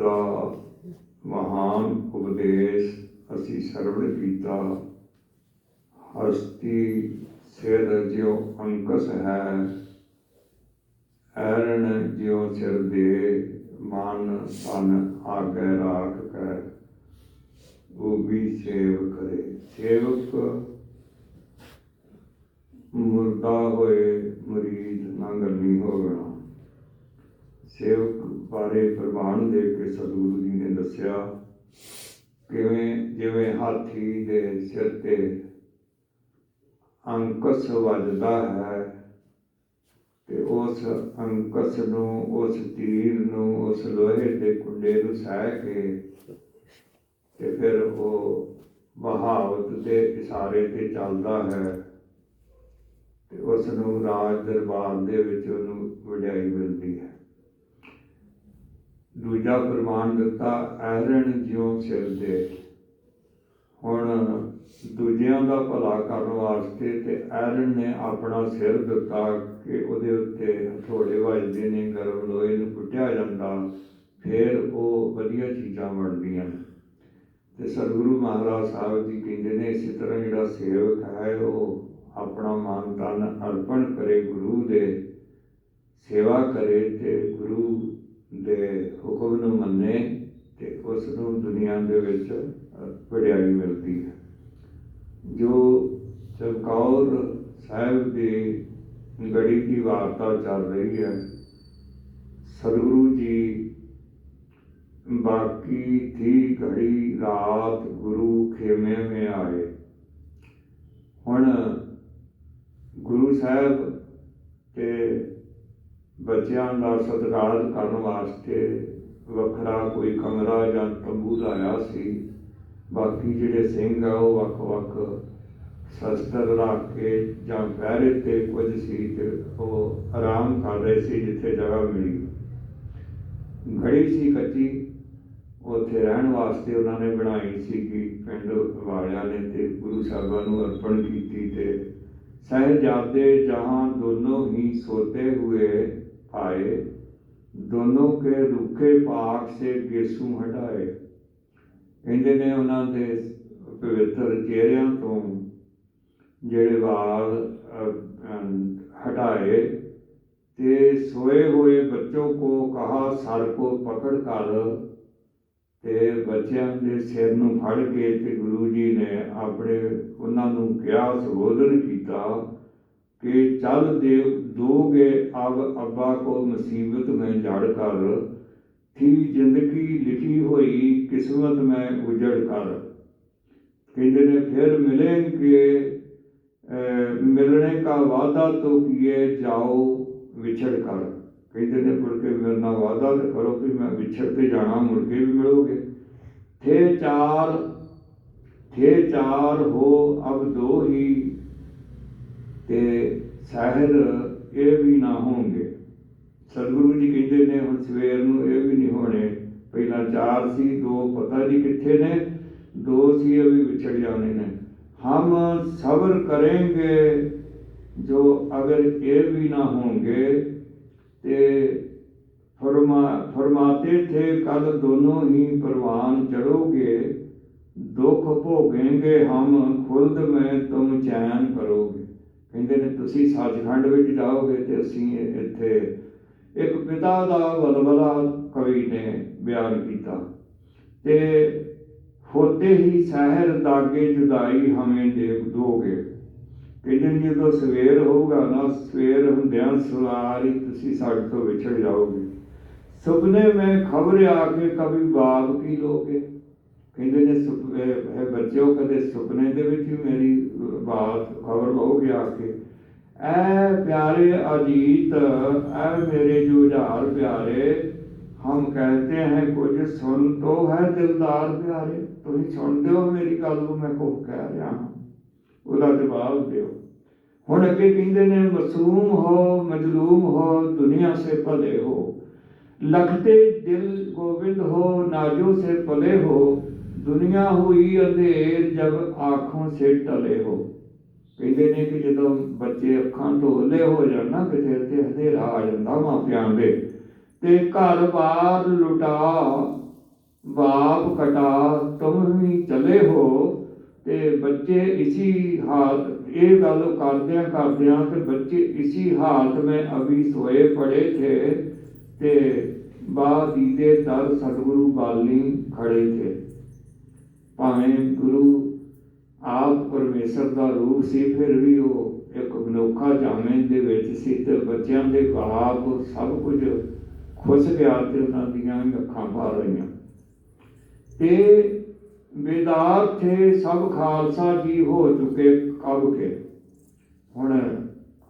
ਦਾ ਮਹਾਨ ਉਪਦੇਸ਼ ਅਸੀਂ ਸਰਵਣ ਕੀਤਾ। ਹਸਤੀ ਸਿਰ ਜਿਉ ਅੰਕਸ ਹੈ ਐਰਨ ਜਿਉ ਸਿਰ ਦੇ, ਮਨ ਤਨ ਆਗੇ ਰਾਖ ਕੈ ਉਹ ਵੀ ਸੇਵ ਕਰੇ ਸੇਵਕ ਮੁਰਦਾ ਹੋਏ ਮਰੀਦ ਨੰਗਲ ਨਹੀਂ ਹੋਣਾ ਸੇਵਕ ਬਾਰੇ ਪ੍ਰਵਾਨ ਦੇ ਕੇ ਸਤਿਗੁਰੂ ਜੀ ਨੇ ਦੱਸਿਆ, ਕਿਵੇਂ ਜਿਵੇਂ ਹਾਥੀ ਦੇ ਸਿਰ ਤੇ ਅੰਕਸ ਵੱਜਦਾ ਹੈ ਤੇ ਉਸ ਅੰਕਸ ਨੂੰ, ਉਸ ਤੀਰ ਨੂੰ, ਉਸ ਲੋਹੇ ਦੇ ਕੁੰਡੇ ਨੂੰ ਸਹਿ ਕੇ ਤੇ ਫਿਰ ਉਹ ਬਹਾਵਤ ਦੇ ਇਸ਼ਾਰੇ ਤੇ ਚੱਲਦਾ ਹੈ ਤੇ ਉਸ ਨੂੰ ਰਾਜ ਦਰਬਾਰ ਦੇ ਵਿੱਚ ਉਹਨੂੰ ਵਡਿਆਈ ਮਿਲਦੀ ਹੈ। ਦੂਜਾ ਪ੍ਰਮਾਣ ਦਿੱਤਾ ਐਰਨ ਜਿਉ ਸਿਰ ਦੇ ਹੁਣ ਦੂਜਿਆਂ ਦਾ ਭਲਾ ਕਰਨ ਵਾਸਤੇ ਤੇ ਐਰਨ ਨੇ ਆਪਣਾ ਸਿਰ ਦਿੱਤਾ ਕਿ ਉਹਦੇ ਉੱਤੇ ਹਥੋੜੇ ਵੱਜਦੇ ਨੇ, ਗਰਮ ਲੋਹੇ ਨੂੰ ਕੁੱਟਿਆ ਜਾਂਦਾ, ਫਿਰ ਉਹ ਵਧੀਆ ਚੀਜ਼ਾਂ ਬਣਦੀਆਂ ਨੇ। ਤੇ ਸਤਿਗੁਰੂ ਮਹਾਰਾਜ ਸਾਹਿਬ ਜੀ ਕਹਿੰਦੇ ਨੇ, ਇਸੇ ਤਰ੍ਹਾਂ ਜਿਹੜਾ ਸੇਵਕ ਹੈ, ਉਹ ਆਪਣਾ ਮਾਨ ਤਨ ਅਰਪਣ ਕਰੇ ਗੁਰੂ ਦੇ, ਸੇਵਾ ਕਰੇ ਤੇ ਗੁਰੂ ਦੇ ਹੁਕਮ ਨੂੰ ਮੰਨੇ ਤੇ ਉਸ ਨੂੰ ਦੁਨੀਆ ਦੇ ਵਿੱਚ ਵਡਿਆਈ ਮਿਲਦੀ ਹੈ। ਜੋ ਚਮਕੌਰ ਸਾਹਿਬ ਦੀ ਗੜੀ ਦੀ ਵਾਰਤਾ ਚੱਲ ਰਹੀ ਹੈ, ਸਤਿਗੁਰੂ ਜੀ, ਬਾਕੀ ਥੀ ਘੜੀ ਰਾਤ ਗੁਰੂ ਖੇਮੇ ਮੇ ਆਏ। ਹੁਣ ਗੁਰੂ ਸਾਹਿਬ ਤੇ ਬੱਚਿਆਂ ਦਾ ਸਤਿਕਾਰ ਕਰਨ ਵਾਸਤੇ ਵੱਖਰਾ ਕੋਈ ਕਮਰਾ ਜਾਂ ਤੰਬੂ ਲਾਇਆ ਸੀ। ਬਾਕੀ ਜਿਹੜੇ ਸਿੰਘ ਆ, ਉਹ ਵੱਖ-ਵੱਖ ਸ਼ਸਤਰ ਰੱਖ ਕੇ ਜਾਂ ਪਹਿਰੇ ਤੇ ਕੁਝ ਸੀ ਤੇ ਉਹ ਆਰਾਮ ਕਰ ਰਹੇ ਸੀ ਜਿੱਥੇ ਜਗ੍ਹਾ ਮਿਲੀ। ਘੜੀ ਸੀ ਕੱਚੀ। ਉੱਥੇ ਰਹਿਣ ਵਾਸਤੇ ਉਹਨਾਂ ਨੇ ਬਣਾਈ ਸੀ ਕਿ ਪਿੰਡ ਵਾਲਿਆਂ ਨੇ ਤੇ ਗੁਰੂ ਸਾਹਿਬਾਂ ਨੂੰ ਅਰਪਣ ਕੀਤੀ ਤੇ ਸਹਿਜਾਦੇ ਜਹਾਂ ਦੋਨੋਂ ਹੀ ਸੋਤੇ ਹੋਏ ਆਏ। ਦੋਨੋਂ ਕੇ ਰੁਕੇ ਪਾਕ ਸੇ ਗੇਸੂ ਹਟਾਏ ਕਹਿੰਦੇ ਨੇ ਉਹਨਾਂ ਦੇ ਪਵਿੱਤਰ ਚਿਹਰਿਆਂ ਤੋਂ ਜਿਹੜੇ ਵਾਲ ਹਟਾਏ ਤੇ ਸੋਏ ਹੋਏ ਬੱਚੋਂ ਕੋ ਕਹਾ, ਸਰ ਕੋ ਪਕੜ ਕਰ। ਤੇ ਬੱਚਿਆਂ ਦੇ ਸਿਰ ਨੂੰ ਫੜ ਕੇ ਤੇ ਗੁਰੂ ਜੀ ਨੇ ਆਪਣੇ ਉਹਨਾਂ ਨੂੰ ਕਿਹਾ ਸੰਬੋਧਨ ਕੀਤਾ। ਕਿ ਚੱਲ ਦੇ ਦੋਗੇ ਅਬ ਅੱਬਾ ਕੋ ਮੁਸੀਬਤ ਮੈਂ ਜੜ ਕਰ, ਥੀ ਜ਼ਿੰਦਗੀ ਲਿਖੀ ਹੋਈ ਕਿਸਮਤ ਮੈਂ ਉਜੜ ਕਰ। ਕਹਿੰਦੇ ਨੇ, ਫਿਰ ਮਿਲेंगे ਅਹ ਮਿਲਣੇ ਕਾ ਵਾਦਾ ਤੋ ਕੀਏ ਵਿਛੜ ਕਰ। ਕਹਿੰਦੇ ਨੇ, ਮੁੜ ਕੇ ਮੇਰੇ ਨਾਲ ਵਾਦਾ ਤੇ ਕਰੋ ਕਿ ਮੈਂ ਵਿਛੜ ਤੇ ਜਾਣਾ, ਮੁੜ ਕੇ ਵੀ ਮਿਲੋਗੇ। ਥੇ ਚਾਰ ਥੇ ਚਾਰ ਹੋ ਅਬ ਦੋ ਸ਼ਾਇਦ ਇਹ ਵੀ ਨਾ ਹੋਣਗੇ। ਸਤਿਗੁਰੂ ਜੀ ਕਹਿੰਦੇ ਨੇ, ਹੁਣ ਸਵੇਰ ਨੂੰ ਇਹ ਵੀ ਨਹੀਂ ਹੋਣੇ। ਪਹਿਲਾਂ ਚਾਰ ਸੀ, ਦੋ ਪਤਾ ਨਹੀਂ ਕਿੱਥੇ ਨੇ, ਦੋ ਸੀ, ਇਹ ਵੀ ਵਿਛੜ ਜਾਣੇ ਨੇ। ਹਮ ਸਬਰ ਕਰਾਂਗੇ, ਜੋ ਅਗਰ ਇਹ ਵੀ ਨਾ ਹੋਣਗੇ, ਤੇ ਫਰਮਾ, ਫਰਮਾਤੇ ਥੇ, ਕਲ ਦੋਨੋਂ ਹੀ ਪ੍ਰਵਾਨ ਚੜੋਗੇ, ਦੁੱਖ ਭੋਗेंगे ਹਮ ਖੁਲਦ ਮੈਂ ਤੁਮ ਚੈਨ ਕਰੋਗੇ। ਕਹਿੰਦੇ ਨੇ, ਤੁਸੀਂ ਸੱਚਖੰਡ ਵਿੱਚ ਜਾਓਗੇ ਤੇ ਅਸੀਂ ਇੱਥੇ ਇੱਕ ਪਿਤਾ ਦਾ ਬਲਬਲਾ ਕਵੀ ਨੇ ਬਿਆਨ ਕੀਤਾ। ਤੇ ਹੋਤੇ ਹੀ ਸਹਿਰ ਦਾਗੇ ਜੁਦਾਈ ਹਮੇ ਦੇ ਦੋਗੇ। ਕਹਿੰਦੇ ਜਦੋਂ ਸਵੇਰ ਹੋਊਗਾ ਨਾ, ਸਵੇਰ ਹੁੰਦਿਆਂ ਸਵਾਰੀ ਤੁਸੀਂ ਸਾਡੇ ਤੋਂ ਵਿਛੜ ਜਾਓਗੇ। ਸੁਪਨੇ ਮੈਂ ਖਬਰ ਆ ਕੇ ਕभी ਬਾਗ ਕੀ ਲੋਗੇ? ਕਹਿੰਦੇ ਨੇ ਸੁਪਨੇ ਹੈ ਬੱਚਿਓ ਕਦੇ ਸੁਪਨੇ ਦੇ ਵਿੱਚ ਵੀ ਮੇਰੀ ਬਾਤ ਖਬਰ ਲਓਗੇ ਆ ਕੇ। ਐ ਪਿਆਰੇ ਅਜੀਤ, ਐ ਮੇਰੇ ਜੁਝਾਰ ਪਿਆਰੇ, ਹਮ ਕਹਤੇ हैं ਕੁਝ ਸੁਣ ਤੋ ਹੈ ਦਿਲਦਾਰ ਪਿਆਰੇ। ਤੁਸੀਂ ਸੁਣਦੇ ਹੋ ਮੇਰੀ ਗੱਲ ਨੂੰ, ਮੈਂ ਕੋ ਕਹਿ ਰਿਹਾ ਹਾਂ। ਉਹਦਾ ਜਵਾਬ ਦਿਓ। ਹੁਣ ਅੱਗੇ ਕਹਿੰਦੇ ਨੇ, ਮਸੂਮ ਹੋ, ਮਜਲੂਮ ਹੋ, ਦੁਨੀਆ ਸੇ ਭਲੇ ਹੋ। ਲਖਤੇ ਦਿਲ ਗੋਬਿੰਦ ਹੋ, ਨਾਜੋ ਸੇ ਭਲੇ ਹੋ। ਦੁਨੀਆ ਹੋਈ ਅੰਧੇਰ ਜਗ ਆਖੋਂ ਸੇ ਟਲੇ ਹੋ। ਕਹਿੰਦੇ ਨੇ ਕਿ ਜਦੋਂ ਬੱਚੇ ਅੱਖਾਂ ਢੋਲੇ ਹੋ ਜਾਣ ਨਾ ਕਿਸੇ ਤੇ ਹਨੇਰਾ ਆ ਜਾਂਦਾ ਮਾਪਿਆਂ ਦੇ। ਤੇ ਘਰ ਬਾਰ ਲੁਟਾ, ਬਾਪ ਕਟਾ, ਤੁਮ ਵੀ ਚਲੇ ਹੋ। ਤੇ ਬੱਚੇ ਇਸੀ ਹਾਲਤ, ਇਹ ਗੱਲ ਕਰਦਿਆਂ ਕਰਦਿਆਂ ਕਿ ਬੱਚੇ ਇਸੀ ਹਾਲਤ ਮੈਂ ਅਭੀ ਸੋਏ ਪੜੇ ਥੇ ਤੇ ਬਾ ਦੀਦੇ ਤਰ ਸਤਿਗੁਰੂ ਬਾਲਨੀ ਖੜੇ ਥੇ। ਭਾਵੇਂ ਗੁਰੂ ਆਪ ਪਰਮੇਸ਼ਰ ਦਾ ਰੂਪ ਸੀ, ਫਿਰ ਵੀ ਉਹ ਇੱਕ ਮਨੁੱਖਾ ਜਾਮੇ ਦੇ ਵਿੱਚ ਸੀ ਤੇ ਬੱਚਿਆਂ ਦੇ ਬਾਪ ਸਭ ਕੁਝ ਖੁਸ਼ ਗਿਆ ਤੇ ਉਹਨਾਂ ਦੀਆਂ ਅੱਖਾਂ ਭਰ ਰਹੀਆਂ। ਤੇ ਬੇਦਾਰ ਸਭ ਖਾਲਸਾ ਜੀ ਹੋ ਚੁੱਕੇ ਕਬ ਕੇ। ਹੁਣ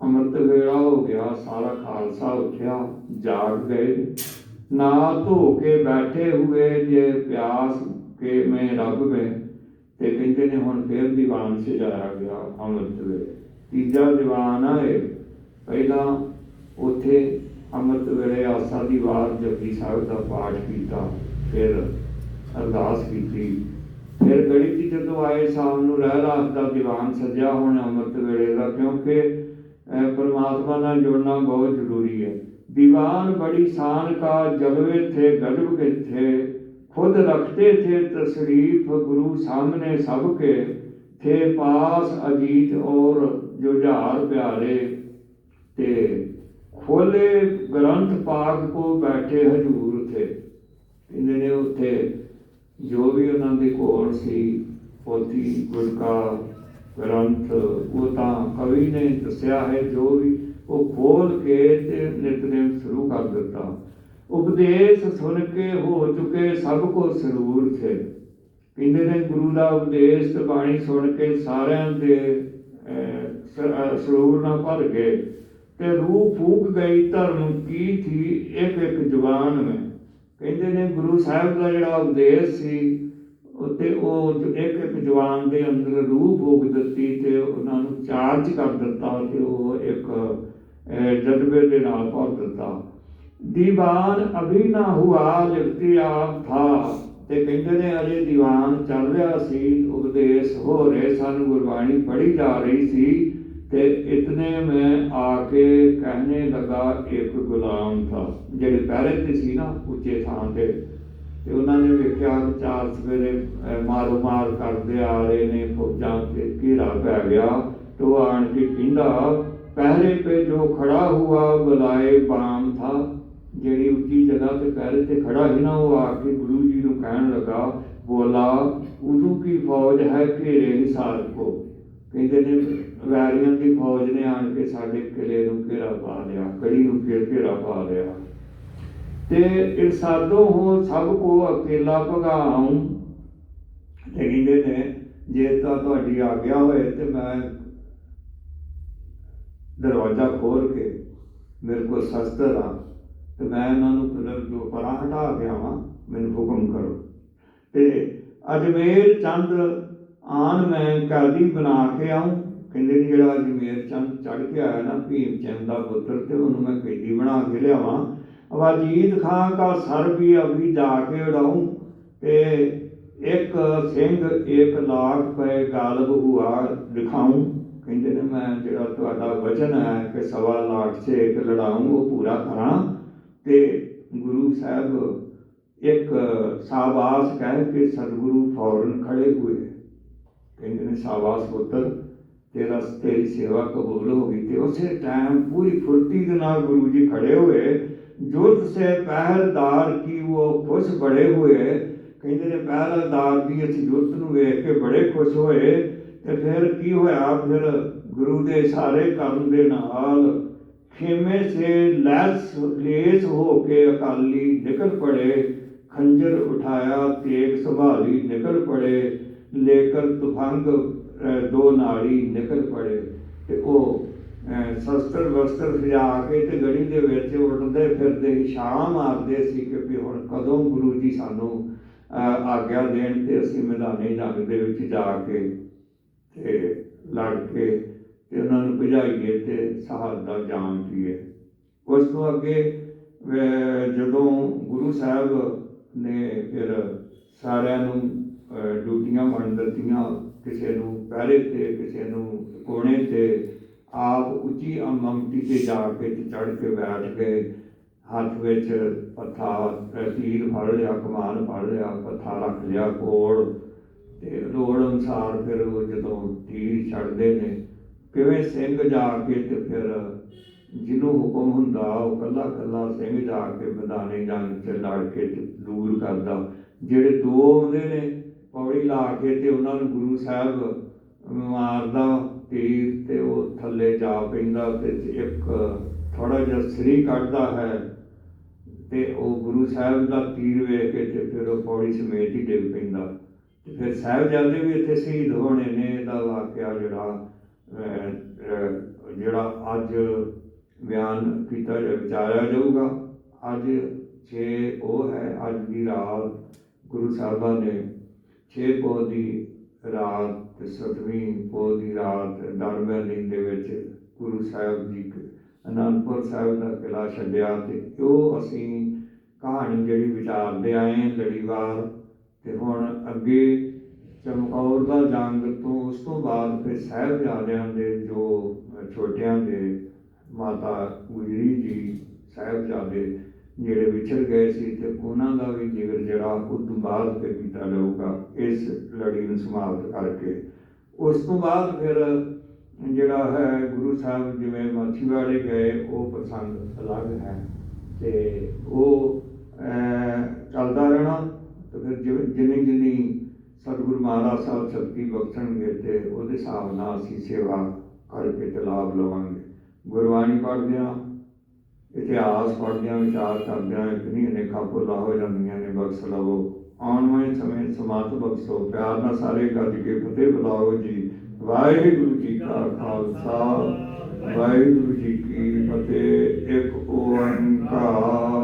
ਅੰਮ੍ਰਿਤ ਵੇਲਾ ਹੋ ਗਿਆ, ਸਾਰਾ ਖਾਲਸਾ ਉੱਠਿਆ, ਜਾਗ ਗਏ। ਨਾ ਧੋ ਕੇ ਬੈਠੇ ਹੋਏ ਜੇ ਪਿਆਸ ਕਿ ਮੈਂ ਰੱਬ ਮੈਂ ਤੇ ਕਹਿੰਦੇ ਨੇ ਹੁਣ ਫੇਰ ਦੀਵਾਨ ਸਜਾਇਆ ਗਿਆ ਅੰਮ੍ਰਿਤ ਵੇਲੇ। ਤੀਜਾ ਦੀਵਾਨ ਆਏ ਪਹਿਲਾਂ ਉੱਥੇ ਅੰਮ੍ਰਿਤ ਵੇਲੇ ਆਸਾ ਦੀ ਵਾਰ ਜਪਜੀ ਸਾਹਿਬ ਦਾ ਪਾਠ ਕੀਤਾ, ਫਿਰ ਅਰਦਾਸ ਕੀਤੀ। ਫਿਰ ਗੜੀ ਦੀ ਜਦੋਂ ਆਏ, ਸ਼ਾਮ ਨੂੰ ਰਹਿ ਰਾਤ ਦਾ ਦੀਵਾਨ ਸਜਿਆ ਹੁਣ ਅੰਮ੍ਰਿਤ ਵੇਲੇ ਦਾ, ਕਿਉਂਕਿ ਪਰਮਾਤਮਾ ਨਾਲ ਜੁੜਨਾ ਬਹੁਤ ਜ਼ਰੂਰੀ ਹੈ। ਦੀਵਾਨ ਬੜੀ ਸ਼ਾਨ ਕਾ ਜਲਵੇ ਥੇ ਗਜਬ ਕੇ ਥੇ खुद रखते थे तशरीफ गुरु सामने सबके थे पास अजीत और जुझार प्यारे ते खोले ग्रंथ पाक को बैठे हजूर थे ਕਹਿੰਦੇ ਨੇ ਉੱਥੇ ਜੋ ਵੀ ਉਹਨਾਂ ਦੇ ਕੋਲ ਸੀ ਪੋਥੀ ਗੁਰਕਾ ਗ੍ਰੰਥ ਉਹ ਤਾਂ ਕਵੀ ਨੇ ਦੱਸਿਆ ਹੈ ਜੋ ਵੀ ਉਹ ਖੋਲ ਕੇ ਤੇ ਨਿਤਨੇਮ ਸ਼ੁਰੂ ਕਰ ਦਿੱਤਾ ਉਪਦੇਸ਼ ਸੁਣ ਕੇ ਹੋ ਚੁੱਕੇ ਸਭ ਕੋ ਸਰੂਰ ਥੇ। ਕਹਿੰਦੇ ਨੇ ਗੁਰੂ ਦਾ ਉਪਦੇਸ਼ ਤੇ ਬਾਣੀ ਸੁਣ ਕੇ ਸਾਰਿਆਂ ਦੇ ਸਰੂਰ ਨਾਲ ਭਰ ਗਏ। ਤੇ ਰੂਹ ਫੂਕ ਗਈ, ਧਰਮ ਕੀ ਥੀ, ਇੱਕ ਇੱਕ ਜਵਾਨ ਮੈਂ। ਕਹਿੰਦੇ ਨੇ ਗੁਰੂ ਸਾਹਿਬ ਦਾ ਜਿਹੜਾ ਉਪਦੇਸ਼ ਸੀ, ਉਤੇ ਉਹ ਇੱਕ ਇੱਕ ਜਵਾਨ ਦੇ ਅੰਦਰ ਰੂਹ ਫੂਕ ਦਿੱਤੀ ਤੇ ਉਹਨਾਂ ਨੂੰ ਚਾਰਜ ਕਰ ਦਿੱਤਾ ਤੇ ਉਹ ਇੱਕ ਜਜ਼ਬੇ ਦੇ ਨਾਲ ਭਰ ਦਿੱਤਾ। ਦੀਵਾਨ ਅਭੀ ਨਾ ਹੁਆ ਜਗਤੀ ਆਪ ਥਾ। ਤੇ ਕਹਿੰਦੇ ਨੇ, ਅਜੇ ਦੀਵਾਨ ਚੱਲ ਰਿਹਾ ਸੀ, ਉਪਦੇਸ਼ ਹੋ ਰਹੇ ਸਨ, ਗੁਰਬਾਣੀ ਪੜ੍ਹੀ ਜਾ ਰਹੀ ਸੀ। ਤੇ ਇਤਨੇ ਮੈਂ ਆ ਕੇ ਕਹਨੇ ਲਗਾ, ਇੱਕ ਗੁਲਾਮ ਥਾ। ਜਿਹੜੇ ਪਹਿਰੇ ਤੇ ਸੀ ਨਾ, ਉੱਚੇ ਥਾਂ ਤੇ। ਤੇ ਉਹਨਾਂ ਨੇ ਵੇਖਿਆ ਕਿ ਚਾਰ ਸਵੇਰੇ ਮਾਰੋ ਮਾਰ ਕਰਦੇ ਆ ਰਹੇ ਨੇ, ਫੌਜਾਂ ਤੇ ਘੇਰਾ ਪੈ ਗਿਆ। ਤੋ ਆਣ ਕੇ ਕਹਿੰਦਾ, ਪਹਿਰੇ ਤੇ ਜੋ ਖੜਾ ਹੁਆ, ਬੁਲਾਏ ਬਾਮ ਥਾ। ਜਿਹੜੀ ਉੱਚੀ ਜਗ੍ਹਾ ਤੇ ਪਹਿਰੇ ਤੇ ਖੜਾ ਸੀ ਨਾ, ਉਹ ਆ ਕੇ ਗੁਰੂ ਜੀ ਨੂੰ ਕਹਿਣ ਲੱਗਾ, ਬੋਲਾ, ਉਦੋਂ ਕੀ ਫੌਜ ਹੈ ਘੇਰੇ ਹਿਸਾਰ ਕੋ? ਕਹਿੰਦੇ ਨੇ ਵੈਰੀਆਂ ਦੀ ਫੌਜ ਨੇ ਆਣ ਕੇ ਸਾਡੇ ਕਿਲੇ ਨੂੰ ਘੇਰਾ ਪਾ ਲਿਆ, ਕੜੀ ਨੂੰ ਘੇਰ ਘੇਰਾ ਪਾ ਲਿਆ। ਤੇ ਇਰਸਾਦੋ ਹੋ ਸਭ ਕੋ ਅਕੇਲਾ ਭਗਾਉਂ। ਤੇ ਕਹਿੰਦੇ ਨੇ, ਜੇ ਤਾਂ ਤੁਹਾਡੀ ਆਗਿਆ ਹੋਏ ਤੇ ਮੈਂ ਦਰਵਾਜ਼ਾ ਖੋਲ ਕੇ ਮੇਰੇ ਕੋਲ ਸ਼ਸਤਰ ਆ। ਤੇ ਮੈਂ ਇਹਨਾਂ ਨੂੰ ਫਿਰ ਜੋ ਪਰਾਂ ਹਟਾ ਕੇ ਆਵਾਂ, ਮੈਨੂੰ ਹੁਕਮ ਕਰੋ। ਤੇ ਅਜਮੇਰ ਚੰਦ ਆਨ ਮੈਂ ਕਰਦੀ ਬਣਾ ਕੇ ਆਉਂ ਕਹਿੰਦੇ ਨੇ ਜਿਹੜਾ ਅਜਮੇਰ ਚੰਦ ਚੜ ਕੇ ਆਇਆ ਨਾ, ਭੀਮ ਚੰਦ ਦਾ ਪੁੱਤਰ, ਤੇ ਉਹਨੂੰ ਮੈਂ ਕੈਦੀ ਬਣਾ ਕੇ ਲਿਆਵਾਂ। ਅਵਾਜੀਤ ਖਾਂ ਦਾ ਸਰ ਵੀ ਅਭੀ ਜਾ ਕੇ ਉਡਾਉਂ ਤੇ ਇੱਕ ਸਿੰਘ ਇੱਕ ਲਾਖ ਪਏ ਗਾਲਬ ਹੁਆ ਦਿਖਾਉਂ ਕਹਿੰਦੇ ਨੇ ਮੈਂ ਜਿਹੜਾ ਤੁਹਾਡਾ ਵਚਨ ਹੈ ਕਿ ਸਵਾ ਲੱਖ ਸੇ ਇੱਕ ਲੜਾਉਂ ਉਹ ਪੂਰਾ ਕਰਾਂ। ਤੇ ਗੁਰੂ ਸਾਹਿਬ ਇੱਕ ਸਾਬਾਸ ਕਹਿ ਕੇ ਸਤਿਗੁਰੂ ਫੌਰਨ ਖੜੇ ਹੋਏ। ਕਹਿੰਦੇ ਨੇ, ਸਾਬਾਸ ਪੁੱਤਰ, ਤੇਰਾ, ਤੇਰੀ ਸੇਵਾ ਕਬੂਲ ਹੋ ਗਈ ਤੇ ਉਸੇ ਟਾਈਮ ਪੂਰੀ ਫੁਰਤੀ ਦੇ ਨਾਲ ਗੁਰੂ ਜੀ ਖੜੇ ਹੋਏ। ਜੁਰਤ ਸੇ ਪਹਿਰਦਾਰ ਕੀ ਉਹ ਖੁਸ਼ ਬੜੇ ਹੋਏ? ਕਹਿੰਦੇ ਨੇ ਪਹਿਲਦਾਰ ਦੀ ਅਸੀਂ ਜੁਰਤ ਨੂੰ ਵੇਖ ਕੇ ਬੜੇ ਖੁਸ਼ ਹੋਏ ਤੇ ਫਿਰ ਕੀ ਹੋਇਆ? ਫਿਰ ਗੁਰੂ ਦੇ ਸਾਰੇ ਕੰਮ ਦੇ ਨਾਲ ਖੇਮੇ ਸੇ ਲੈਸ ਲੇਸ ਹੋ ਕੇ ਅਕਾਲੀ ਨਿਕਲ ਪੜੇ, ਖੰਜਰ ਉਠਾਇਆ ਤੇਗ ਸੰਭਾਲੀ ਨਿਕਲ ਪੜੇ, ਲੇਕਰ ਤੁਫੰਗ ਦੋ ਨਾਲੀ ਨਿਕਲ ਪੜੇ। ਤੇ ਉਹ ਸ਼ਸਤਰ ਵਸਤਰ ਸਜਾ ਕੇ ਤੇ ਗੜੀ ਦੇ ਵਿੱਚ ਉੱਡਦੇ ਫਿਰਦੇ ਸ਼ਾਮ ਆਰਦੇ ਸੀ ਕਿ ਵੀ ਹੁਣ ਕਦੋਂ ਗੁਰੂ ਜੀ ਸਾਨੂੰ ਆਗਿਆ ਦੇਣ ਤੇ ਅਸੀਂ ਮੈਦਾਨੇ ਜੰਗ ਦੇ ਵਿੱਚ ਜਾ ਕੇ ਤੇ ਲੜ ਕੇ ਤੇ ਉਹਨਾਂ ਨੂੰ ਭਜਾਈਏ ਤੇ ਸ਼ਹਾਦਤ ਦਾ ਜਾਮ ਪੀਏ ਉਸ ਤੋਂ ਅੱਗੇ ਜਦੋਂ ਗੁਰੂ ਸਾਹਿਬ ਨੇ ਫਿਰ ਸਾਰਿਆਂ ਨੂੰ ਡਿਊਟੀਆਂ ਵੰਡ ਦਿੱਤੀਆਂ, ਕਿਸੇ ਨੂੰ ਪਹਿਰੇ ਤੇ, ਕਿਸੇ ਨੂੰ ਕੋਣੇ ਤੇ, ਆਪ ਉੱਚੀ ਅਮਮਤੀ ਤੇ ਜਾ ਕੇ ਚੜ ਕੇ ਬੈਠ ਗਏ। ਹੱਥ ਵਿੱਚ ਪੱਥਾ ਤੀਰ ਫੜ ਲਿਆ, ਕਮਾਨ ਫੜ ਲਿਆ, ਪੱਥਾ ਰੱਖ ਲਿਆ ਕੋਲ ਤੇ ਲੋੜ ਅਨੁਸਾਰ ਫਿਰ ਉਹ ਜਦੋਂ ਤੀਰ ਛੱਡਦੇ ਨੇ ਕਿਵੇਂ ਸਿੰਘ ਜਾ ਕੇ ਤੇ ਫਿਰ ਜਿਹਨੂੰ ਹੁਕਮ ਹੁੰਦਾ, ਉਹ ਕੱਲਾ ਕੱਲਾ ਸਿੰਘ ਜਾ ਕੇ ਮੈਦਾਨੇ ਜੰਗ ਚ ਲੜ ਕੇ ਦੂਰ ਕਰਦਾ। ਜਿਹੜੇ ਦੋ ਆਉਂਦੇ ਨੇ, ਪੌੜੀ ਲਾ ਕੇ ਤੇ ਉਹਨਾਂ ਨੂੰ ਗੁਰੂ ਸਾਹਿਬ ਮਾਰਦਾ, ਤੀਰ ਤੇ ਉਹ ਥੱਲੇ ਜਾ ਪੈਂਦਾ ਤੇ ਇੱਕ ਥੋੜਾ ਜਿਹਾ ਸਰੀ ਕੱਢਦਾ ਹੈ ਤੇ ਉਹ ਗੁਰੂ ਸਾਹਿਬ ਦਾ ਤੀਰ ਵੇਖ ਕੇ ਤੇ ਫਿਰ ਉਹ ਪੌੜੀ ਸਮੇਤ ਹੀ ਡਿੱਗ ਪੈਂਦਾ। ਤੇ ਫਿਰ ਸਾਹਿਬਜ਼ਾਦੇ ਵੀ ਇੱਥੇ ਸ਼ਹੀਦ ਹੋਣੇ ਨੇ, ਇਹਦਾ ਵਾਕਿਆ ਜਿਹੜਾ ਜਿਹੜਾ ਅੱਜ ਬਿਆਨ ਕੀਤਾ ਵਿਚਾਰਿਆ ਜਾਊਗਾ, ਅੱਜ 6 ਉਹ ਹੈ, ਅੱਜ ਦੀ ਰਾਤ ਗੁਰੂ ਸਾਹਿਬਾਂ ਨੇ 6 ਪੋਹ ਦੀ ਰਾਤ ਤੇ ਸਤਵੀਂ ਪੋਹ ਦੀ ਰਾਤ ਦਰਮਿਆਨੀ ਦੇ ਵਿੱਚ ਗੁਰੂ ਸਾਹਿਬ ਜੀ ਅਨੰਦਪੁਰ ਸਾਹਿਬ ਦਾ ਕਿਲਾ ਛੱਡਿਆ ਤੇ ਉਹ ਅਸੀਂ ਕਹਾਣੀ ਜਿਹੜੀ ਵਿਚਾਰਦੇ ਆਏ ਲੜੀਵਾਰ ਤੇ ਹੁਣ ਅੱਗੇ ਚਮਕੌਰ ਦਾ ਜੰਗ ਤੋਂ ਉਸ ਤੋਂ ਬਾਅਦ ਫਿਰ ਸਾਹਿਬਜ਼ਾਦਿਆਂ ਦੇ ਜੋ ਛੋਟਿਆਂ ਦੇ ਮਾਤਾ ਗੁਜਰੀ ਜੀ, ਸਾਹਿਬਜ਼ਾਦੇ ਜਿਹੜੇ ਵਿਛੜ ਗਏ ਸੀ ਤੇ ਉਹਨਾਂ ਦਾ ਵੀ ਜ਼ਿਕਰ ਜਿਹੜਾ ਉਸ ਤੋਂ ਬਾਅਦ ਫਿਰ ਕੀਤਾ ਜਾਊਗਾ, ਇਸ ਲੜੀ ਨੂੰ ਸਮਾਪਤ ਕਰਕੇ। ਉਸ ਤੋਂ ਬਾਅਦ ਫਿਰ ਜਿਹੜਾ ਹੈ ਗੁਰੂ ਸਾਹਿਬ ਜਿਵੇਂ ਮਾਛੀਵਾੜੇ ਗਏ, ਉਹ ਪ੍ਰਸੰਗ ਅਲੱਗ ਹੈ ਤੇ ਉਹ ਚੱਲਦਾ ਰਹਿਣਾ ਤੇ ਫਿਰ ਜਿਵੇਂ ਜਿੰਨੀ ਜਿੰਨੀ ਸਤਿਗੁਰੂ ਮਹਾਰਾਜ ਸਾਹਿਬ ਸ਼ਕਤੀ ਬਖਸ਼ਣਗੇ ਤੇ ਉਹਦੇ ਹਿਸਾਬ ਨਾਲ ਅਸੀਂ ਸੇਵਾ ਕਰਕੇ ਤੇ ਲਾਭ ਲਵਾਂਗੇ। ਗੁਰਬਾਣੀ ਪੜ੍ਹਦੇ ਹਾਂ, ਇਤਿਹਾਸ ਪੜ੍ਹਦਿਆਂ ਵਿਚਾਰ ਕਰਦਿਆਂ ਇਤਨੀ ਅਨੇਕਾਂ ਭੁੱਲਾਂ ਹੋ ਜਾਂਦੀਆਂ ਨੇ, ਬਖਸ਼ ਲਵੋ। ਆਉਣ ਵਾਲੇ ਸਮੇਂ ਸਮਾਤ ਬਖਸ਼ੋ, ਪਿਆਰ ਨਾਲ ਸਾਰੇ ਗੱਜ ਕੇ ਫਤਿਹ ਬੁਲਾਓ ਜੀ। ਵਾਹਿਗੁਰੂ ਜੀ ਕਾ ਖਾਲਸਾ, ਵਾਹਿਗੁਰੂ ਜੀ ਕੀ ਫਤਿਹ। ਇੱਕ ਓੰਕਾਰ।